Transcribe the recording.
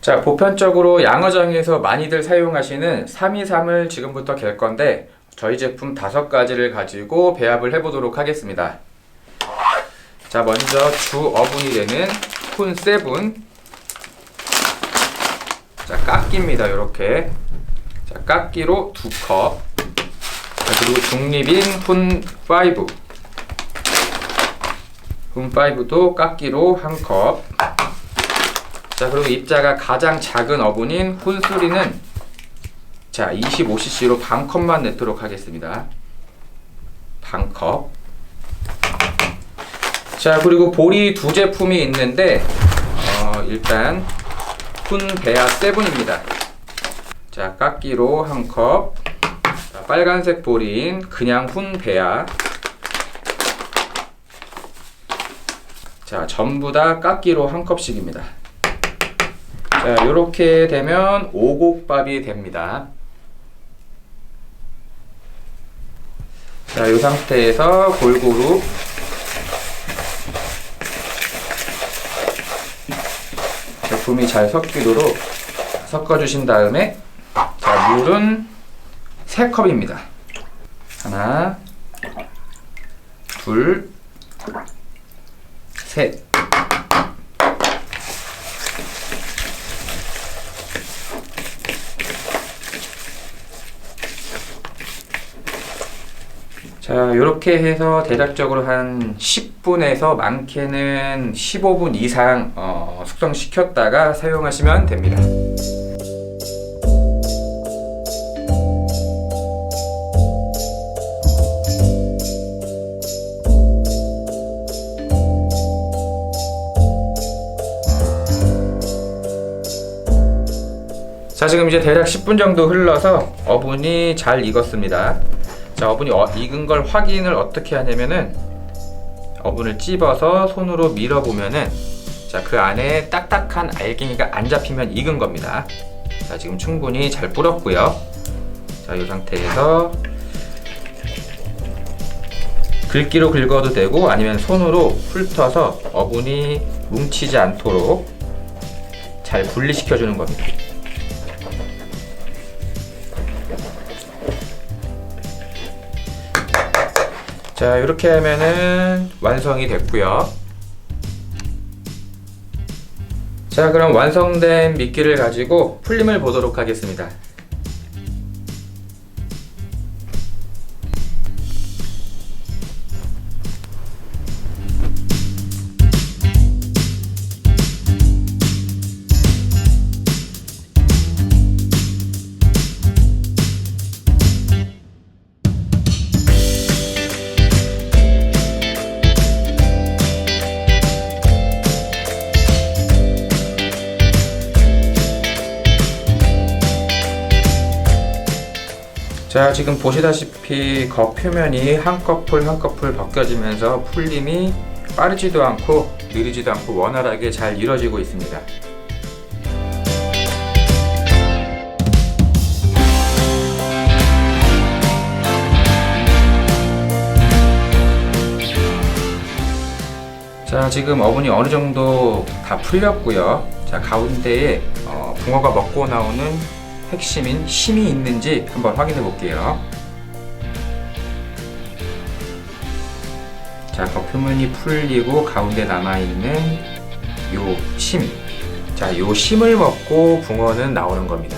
자, 보편적으로 양어장에서 많이들 사용하시는 323을 지금부터 갤 건데 저희 제품 다섯 가지를 가지고 배합을 해보도록 하겠습니다. 자, 먼저 주 어분이 되는 훈 세븐. 자, 깎기입니다. 이렇게. 자, 깎기로 두 컵. 자, 그리고 중립인 훈 5. 훈 5도 깎기로 한 컵. 자 그리고 입자가 가장 작은 어분인 혼수리는 자 25cc로 반 컵만 넣도록 하겠습니다 반 컵. 자 그리고 보리 두 제품이 있는데 어, 일단 훈 베아 세븐입니다 자 깎기로 한컵 빨간색 보리인 그냥 훈 베아 자 전부 다 깎기로 한 컵씩입니다 자, 이렇게 되면 오곡밥이 됩니다. 자, 이 상태에서 골고루 제품이 잘 섞이도록 섞어주신 다음에 자, 물은 3컵입니다. 하나, 둘, 셋. 자, 이렇게 해서 대략적으로 한 10분에서 많게는 15분 이상 어, 숙성시켰다가 사용하시면 됩니다. 자, 지금 이제 대략 10분 정도 흘러서 어분이 잘 익었습니다. 자, 어분이 어- 익은 걸 확인을 어떻게 하냐면은 어분을 찝어서 손으로 밀어 보면은 자, 그 안에 딱딱한 알갱이가 안 잡히면 익은 겁니다. 자, 지금 충분히 잘 불었고요. 자, 이 상태에서 긁기로 긁어도 되고 아니면 손으로 훑어서 어분이 뭉치지 않도록 잘 분리시켜 주는 겁니다. 자 이렇게 하면은 완성이 됐고요. 자 그럼 완성된 미끼를 가지고 풀림을 보도록 하겠습니다 자 지금 보시다시피 겉 표면이 한꺼풀 한꺼풀 벗겨지면서 풀림이 빠르지도 않고 느리지도 않고 원활하게 잘 이루어지고 있습니다. 자 지금 어분이 어느 정도 다 풀렸고요. 자 가운데에 어, 붕어가 먹고 나오는 핵심인 힘이 있는지 한번 확인해 볼게요 자 겉표면이 풀리고 가운데 남아있는 요 심. 자, 요 심을 먹고 붕어는 나오는 겁니다.